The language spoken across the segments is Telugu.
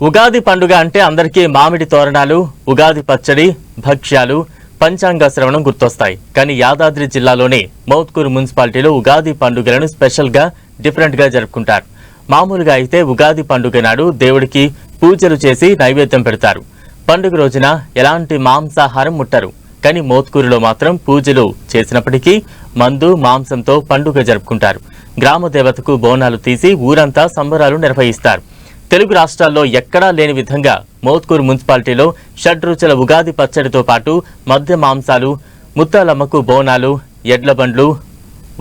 ఉగాది పండుగ అంటే అందరికీ మామిడి తోరణాలు ఉగాది పచ్చడి భక్ష్యాలు పంచాంగ శ్రవణం గుర్తొస్తాయి. కానీ యాదాద్రి జిల్లాలోని మౌత్కూరు మున్సిపాలిటీలో ఉగాది పండుగలను స్పెషల్గా డిఫరెంట్గా జరుపుకుంటారు. మామూలుగా అయితే ఉగాది పండుగ నాడు దేవుడికి పూజలు చేసి నైవేద్యం పెడతారు. పండుగ రోజున ఎలాంటి మాంసాహారం ముట్టరు. కానీ మోత్కూరులో మాత్రం పూజలు చేసినప్పటికీ మందు మాంసంతో పండుగ జరుపుకుంటారు. గ్రామ దేవతకు బోనాలు తీసి ఊరంతా సంబరాలు నిర్వహిస్తారు. తెలుగు రాష్ట్రాల్లో ఎక్కడా లేని విధంగా మోత్కూరు మున్సిపాలిటీలో షడ్రుచుల ఉగాది పచ్చడితో పాటు మద్య మాంసాలు ముత్తాలమ్మకు బోనాలు ఎడ్ల బండ్లు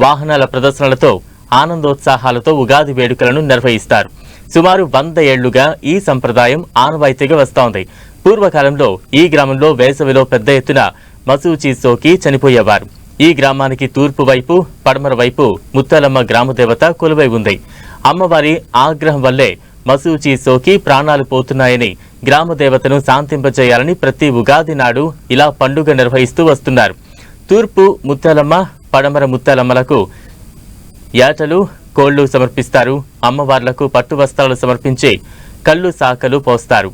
వాహనాల ప్రదర్శనలతో ఆనందోత్సాహాలతో ఉగాది వేడుకలను నిర్వహిస్తారు. సుమారు వంద ఏళ్ళుగా ఈ సంప్రదాయం ఆనవాయితీగా వస్తోంది. పూర్వకాలంలో ఈ గ్రామంలో వేసవిలో పెద్ద ఎత్తున మసూచి సోకి చనిపోయేవారు. ఈ గ్రామానికి తూర్పు వైపు పడమర వైపు ముత్తాలమ్మ గ్రామదేవత కొలువై ఉంది. అమ్మవారి ఆగ్రహం వల్లే మసూచి సోకి ప్రాణాలు పోతున్నాయని గ్రామ దేవతను శాంతింపజేయాలని ప్రతి ఉగాది నాడు ఇలా పండుగ నిర్వహిస్తూ వస్తున్నారు. తూర్పు ముత్తాలమ్మ పడమర ముత్తాలమ్మలకు ఏటలు కోళ్ళు సమర్పిస్తారు. అమ్మవార్లకు పట్టు వస్త్రాలు సమర్పించి కళ్ళు సాకలు పోస్తారు.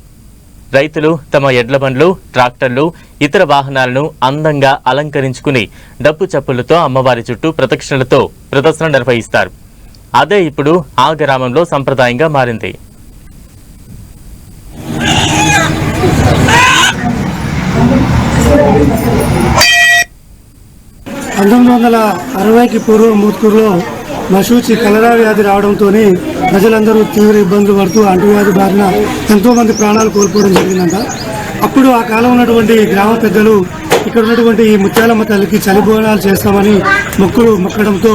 రైతులు తమ ఎడ్ల బండ్లు ట్రాక్టర్లు ఇతర వాహనాలను అందంగా అలంకరించుకుని డప్పు చప్పులతో అమ్మవారి చుట్టూ ప్రదక్షిణలతో ప్రదర్శన నిర్వహిస్తారు. అదే ఇప్పుడు ఆ గ్రామంలో సంప్రదాయంగా మారింది. పంతొమ్మిది వందల అరవైకి పూర్వం మూత్కూరులో మశూచి కలరా వ్యాధి రావడంతో ప్రజలందరూ తీవ్ర ఇబ్బందులు పడుతూ అంటువ్యాధి బారిన ఎంతోమంది ప్రాణాలు కోల్పోవడం జరిగిందంట. అప్పుడు ఆ కాలం ఉన్నటువంటి గ్రామ పెద్దలు ఇక్కడ ఉన్నటువంటి ఈ ముత్యాలమ్మ తల్లికి చలిబోనాలు చేస్తామని మొక్కులు మొక్కడంతో